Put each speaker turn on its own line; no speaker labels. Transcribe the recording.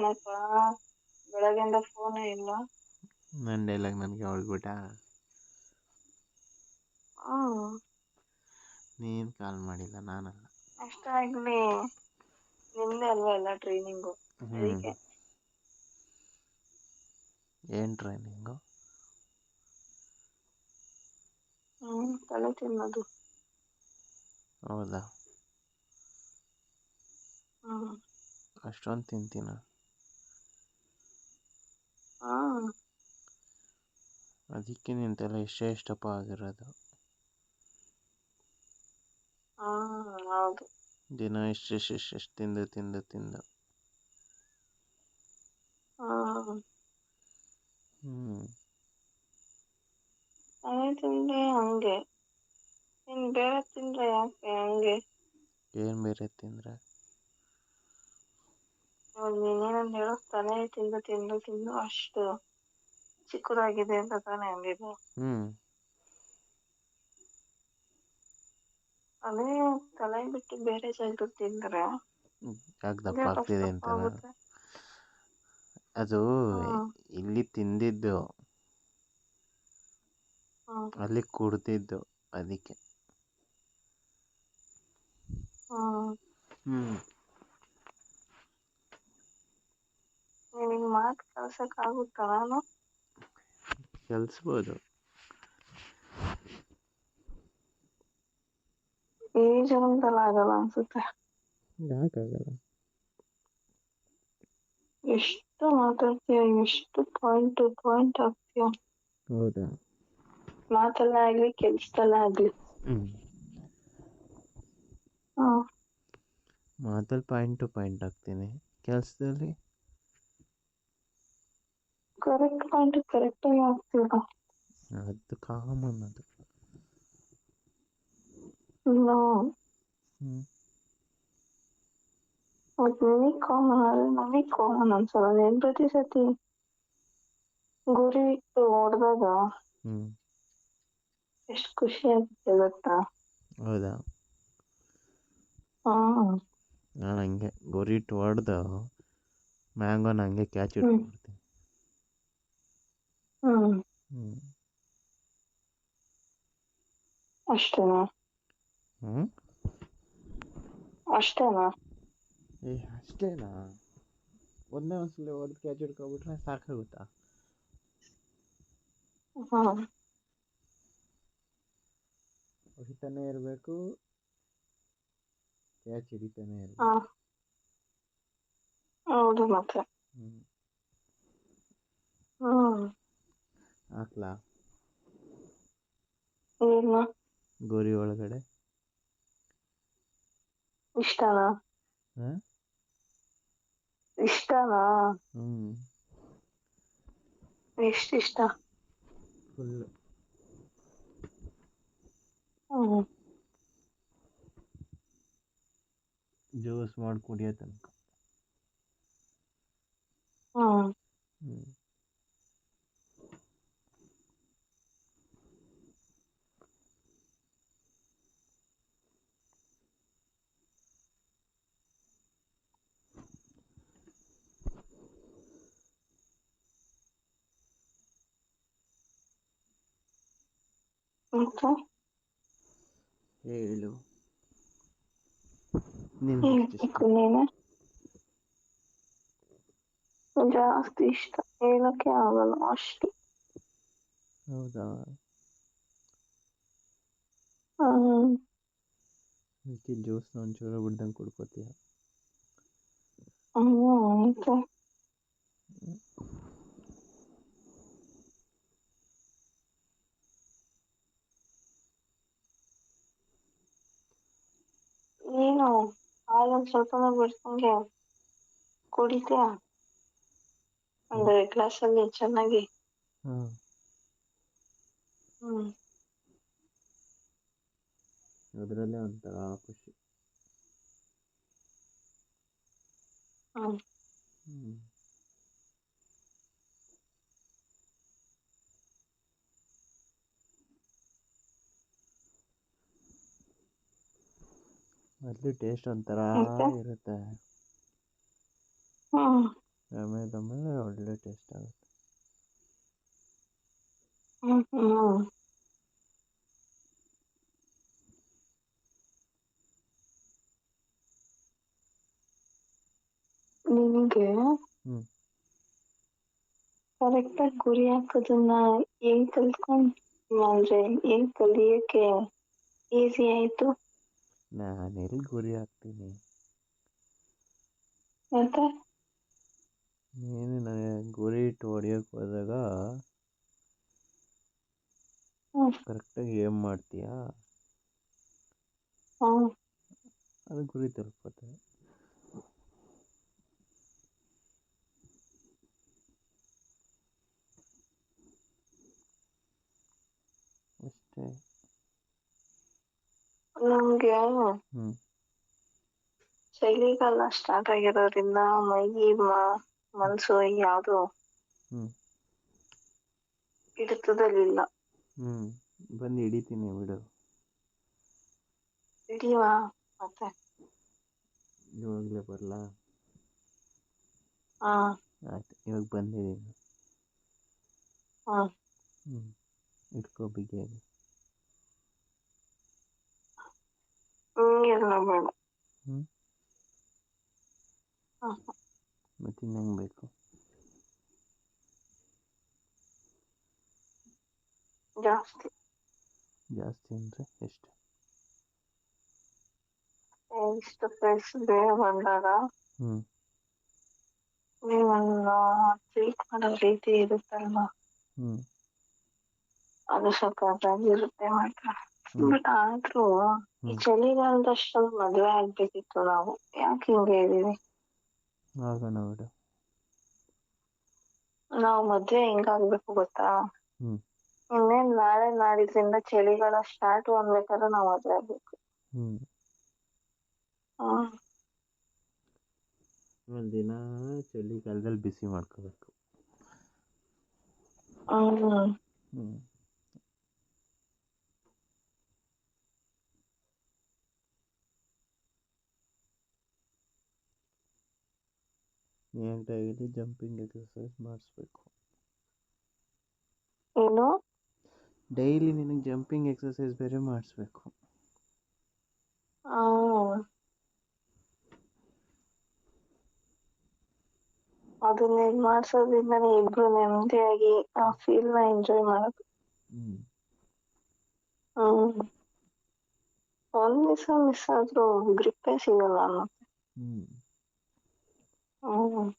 ಏನಪ್ಪ? ಬೆಳಗಿಂದ ಫೋನೇ ಇಲ್ಲ.
ನನ್ನ ಡೈಲಾಗ್ ನನಗೆ ಹೊಳ್ಬಿಟ್ಟ ನೀನು ಕಾಲ್ ಮಾಡಿಲ್ಲ ನಾನಲ್ಲ.
ಅಷ್ಟಾಗ್ಲಿ ನಿಮ್ದೇ ಅಲ್ವಾ ಎಲ್ಲ ಟ್ರೈನಿಂಗು
ಏನ್
ಅದಕ್ಕೆ
ಏನು ಟ್ರೈನಿಂಗು
ಹ್ಮ್ ತಲೆ ತಿನ್ನೋದು.
ಹೌದಾ?
ಹ್ಮ್.
ಅಷ್ಟೊಂದು ತಿಂತೀನ
ಹ್ಮ್
ಅದಕ್ಕೆ ನಿಂತೆಲ್ಲ ತಲೆ ಎಷ್ಟೇ ಇಷ್ಟಪ್ಪ ಆಗಿರೋದು
ಹ್ಮ್ ಹೌದು
ದಿನ ಇಷ್ಟೆಷ್ಟು ತಿಂದು ತಿಂದು ತಿಂದು
ಹ್ಮ್
ಹ್ಞೂ
ತಲೆ ತಿಂದ್ರೆ ಹಂಗೆ ಇನ್ ಬೇರೆ ತಿಂದ್ರೆ ಯಾಕೆ ಹಂಗೆ
ಏನು ಬೇರೆ ತಿಂದರೆ
ನೀನೇನಂದ್ ತಾನೇ ತಿಂದು ತಿಂದು ತಿಂದು ಅಷ್ಟು ಚಿಕ್ಕದಾಗಿದೆ ಅಂತ ತಾನೇ ಅಂದಿದ್ದು ಅದೇ ತಲೆ ಬಿಟ್ಟು ಬೇರೆ ಜಾಗದಲ್ಲಿ ತಿಂದ್ರೆ
ದಪ್ಪ
ಅದೇ
ಇಲ್ಲಿ ತಿಂದಿದ್ದು ಅಲ್ಲಿ ಕುಡ್ದಿದ್ದು ಅದಕ್ಕೆ
ಹ್ಮ್
ಹ್ಮ್
ಮಾತ್ ಮಾತು ಕಳ್ಸಕ್ ಆಗುತ್ತಾ ನಾನು
ಕಲಿಸ್ಬೋದು.
ಜನ್ಮದಲ್ಲಿ ಆಗಲ್ಲ ಅನ್ಸುತ್ತೆ.
ಯಾಕಾಗಲ್ಲ?
ಎಷ್ಟು ಮಾತಾಡ್ತೀಯ ಎಷ್ಟು ಪಾಯಿಂಟ್ ಟು ಪಾಯಿಂಟ್ ಆಗ್ತೀಯ
ಹೌದಾ?
ಮಾತಲ್ಲ ಆಗ್ಲಿ ಕೆಲ್ಸದಲ್ಲೇ ಆಗ್ಲಿ.
ಮಾತಲ್ಲಿ ಪಾಯಿಂಟ್ ಟು ಪಾಯಿಂಟ್ ಆಗ್ತೀನಿ ಕೆಲಸದಲ್ಲಿ
ಕರೆಕ್ಟ್ ಪಾಯಿಂಟ್ ಕರೆಕ್ಟ್ ಆಗಿ ಆಗ್ತೀಯ
ಅದು ಕಾಮನ್ ಅದು
ಇನ್ನು
ಹ್ಞೂ
ಮತ್ ನಿನಗ್ ಕಾಮನ್ ಆದ್ರೆ ನನಗ್ ಕಾಮನ್ ಅನ್ಸಲ್ಲ ನೀನ್ ಪ್ರತಿ ಸತಿ ಗುರಿ ಇಟ್ಟು ಹೊಡೆದಾಗ
ಹ್ಞೂ
ಎಷ್ಟು ಖುಷಿ ಆಗುತ್ತೆ ಗೊತ್ತಾ
ಹೌದಾ
ಹ್ಮ್
ನಾನು ಹಂಗೆ ಗುರಿ ಇಟ್ಟು ಹೊಡೆದು ಮ್ಯಾಂಗೋನ ಹಂಗೆ ಕ್ಯಾಚ್ ಇಟ್ಕೊಂಡ್ಬಿಡ್ತೀನಿ
ಹ್ಮ್
ಹ್ಞೂ
ಅಷ್ಟೇನಾ
ಹ್ಞೂ
ಅಷ್ಟೇನಾ
ಏ ಅಷ್ಟೇನಾ ಒಂದೇ ಒಂದ್ಸಲ ಹೊಡೆದು ಕ್ಯಾಚ್ ಹಿಡ್ಕೊಬಿಟ್ರೆ ಸಾಕಾಗುತ್ತಾ
ಹ್ಮ್
ಹೊಡಿತಾನೆ ಇರಬೇಕು ಕ್ಯಾಚ್ ಹಿಡಿತಾನೆ ಇರಬೇಕು
ಹಾ ಹೌದು ಮತ್ತೆ
ಹ್ಞೂ
ಹ್ಮ್
ಹಾಕ್ಲಾ
ಏನು
ಗೋರಿ ಒಳಗಡೆ.
ಇಷ್ಟನಾ?
ಹ?
ಇಷ್ಟನಾ?
ಹ್ಮ್.
ಎಷ್ಟು ಇಷ್ಟ?
ಫುಲ್.
ಹ್ಮ್.
ಜ್ಯೂಸ್ ಮಾಡಿ ಕುಡಿಯೋ ತನಕ.
ಹ್ಮ್.
ಹ್ಞೂ ಹೇಳು.
ಜಾಸ್ತಿ ಇಷ್ಟ. ಹೇಳಕ್ಕೆ ಆಗಲ್ಲ ಅಷ್ಟು.
ಹೌದಾ?
ಜ್ಯೂಸ್
ಅದಕ್ಕೆ ಜ್ಯೂಸ್ನ ಒಂಚೂರು ಬಿಡ್ದಂಗೆ ಕುಡ್ಕೋತೀಯ?
ಹ್ಮ್ ನೀನು ಹಾಲೊಂದ್ ಸ್ವಲ್ಪನೂ ಬಿಡ್ಸಂಗೆ ಕುಡಿತೀಯ? ಅಂದ್ರೆ ಗ್ಲಾಸಲ್ಲಿ ಚೆನ್ನಾಗಿ.
ಹ್ಮ್.
ಹ್ಮ್.
ಅದರಲ್ಲೇ ಒಂಥರ ಖುಷಿ.
ಹ್ಮ್.
ಹ್ಞೂ ಮೊದಲು ಟೇಸ್ಟ್ ಒಂಥರ
ಮತ್ತೆ?
ಇರುತ್ತೆ
ಹ್ಮ್
ಆಮೇಲೆ ಆಮೇಲೆ ಒಳ್ಳೆ ಟೇಸ್ಟ್ ಆಗುತ್ತೆ
ಹ್ಮ್ ಹ್ಮ್ ನಿನಗೆ
ಹ್ಞೂ
ಕರೆಕ್ಟಾಗಿ ಗುರಿ ಹಾಕೋದನ್ನ ಹೆಂಗ್ ಕಲ್ತ್ಕೊಂಡ್ ಅಂದ್ರೆ ಹೆಂಗ್ ಕಲಿಯಕ್ಕೆ ಈಸಿ ಆಯ್ತು?
ನಾನು ಎಲ್ಲಿ ಗುರಿ ಹಾಕ್ತೀನಿ?
ಮತ್ತೆ?
ನೀನು ನನಗೆ ಗುರಿ ಇಟ್ಟು ಹೊಡಿಯೋಕೆ ಹೋದಾಗ ಕರೆಕ್ಟಾಗಿ ಏಮ್ ಮಾಡ್ತೀಯಾ? ಅದು ಗುರಿ ತಲುಪುತ್ತೆ. ಅಷ್ಟೇ.
ನಮ್ಗೆ
ಹ್ಞೂ
ಚಳಿಗಾಲ ಸ್ಟಾರ್ಟ್ ಆಗಿರೋದ್ರಿಂದ ಮೈ ಮ- ಮನ್ಸು ಯಾವ್ದು
ಹ್ಞೂ
ಹಿಡಿತದಲ್ಲಿಲ್ಲ.
ಬಂದು ಹಿಡಿತೀನಿ ಬಿಡು.
ಹಿಡಿಯುವ ಮತ್ತೆ?
ಇವಾಗಲೇ ಬರಲಾ?
ಹಾ.
ಆಯ್ತು ಇವಾಗ ಬಂದಿದ್ದೀನಿ.
ಹಾ
ಹ್ಞೂ ಇಟ್ಕೋ ಬಿಗಿಯಾಗಿ
ಹಿಂಗೆಲ್ಲ ಬೇಡ
ಮತ್ತೆ ಇನ್ನೇನು ಬೇಕು?
ಜಾಸ್ತಿ.
ಜಾಸ್ತಿ ಅಂದರೆ ಎಷ್ಟು?
ಇಷ್ಟು ಫ್ರೆಂಡ್ಸ್ ಬೇಗ ಬಂದಾಗ?
ಹ್ಮ್.
ನೀವನ್ನ ಟ್ರೀಟ್ ಮಾಡೋ ರೀತಿ ಇರುತ್ತಲ್ವಾ?
ಹ್ಞೂ
ಅದು ಸಖತ್ತಾಗಿರುತ್ತೆ ಮಾತ್ರ.
ಹ್ಞೂ
ಬಟ್ ಆದ್ರೂ ಈ
ಹ್ಞೂ
ಚಳಿಗಾಲದಷ್ಟೊಂದು ಮದ್ವೆ ಆಗ್ಬೇಕಿತ್ತು ನಾವು ಯಾಕೆ ಹಿಂಗೆ ಹೇಳಿವಿ
ಆಗೋಣ ಬಿಡು
ನಾವು ಮದ್ವೆ ಹೆಂಗಾಗ್ಬೇಕು ಗೊತ್ತಾ ಇನ್ನೇನ್ ನಾಳೆ ನಾಡಿದ್ರಿಂದ ಚಳಿಗಾಲ ಸ್ಟಾರ್ಟ್ ಅನ್ಬೇಕಾದ್ರೆ ನಾವು ಮದ್ವೆ ಆಗ್ಬೇಕು ಹ್ಮ್
ಚಳಿಗಾಲದಲ್ಲಿ ಬಿಸಿ ಮಾಡ್ಕೋಬೇಕು
ಹ್ಮ್
ಏನು ಡೈಲಿ ಜಂಪಿಂಗ್ ಎಕ್ಸಸೈಸ್ ಮಾಡಿಸ್ಬೇಕು.
ಏನು?
ಡೈಲಿ ನಿನಗೆ ಜಂಪಿಂಗ್ ಎಕ್ಸಸೈಸ್ ಬೇರೆ ಮಾಡಿಸ್ಬೇಕು.
ಆ. ಅದನ್ನ ಮಾಡ್ಸೋದ್ರಿಂದನೇ ಇಬ್ರು ನೆಮ್ಮದಿಯಾಗಿ ಆ ಫೀಲ್ನ ಎಂಜಾಯ್ ಮಾಡೋದು ಹ್ಮ್. ಒಂದ್ ದಿವಸ ಮಿಸ್ ಆದ್ರೂ ಗ್ರಿಪ್ಪೇ ಸಿಗಲ್ಲ
ಹ್ಞೂ 哦。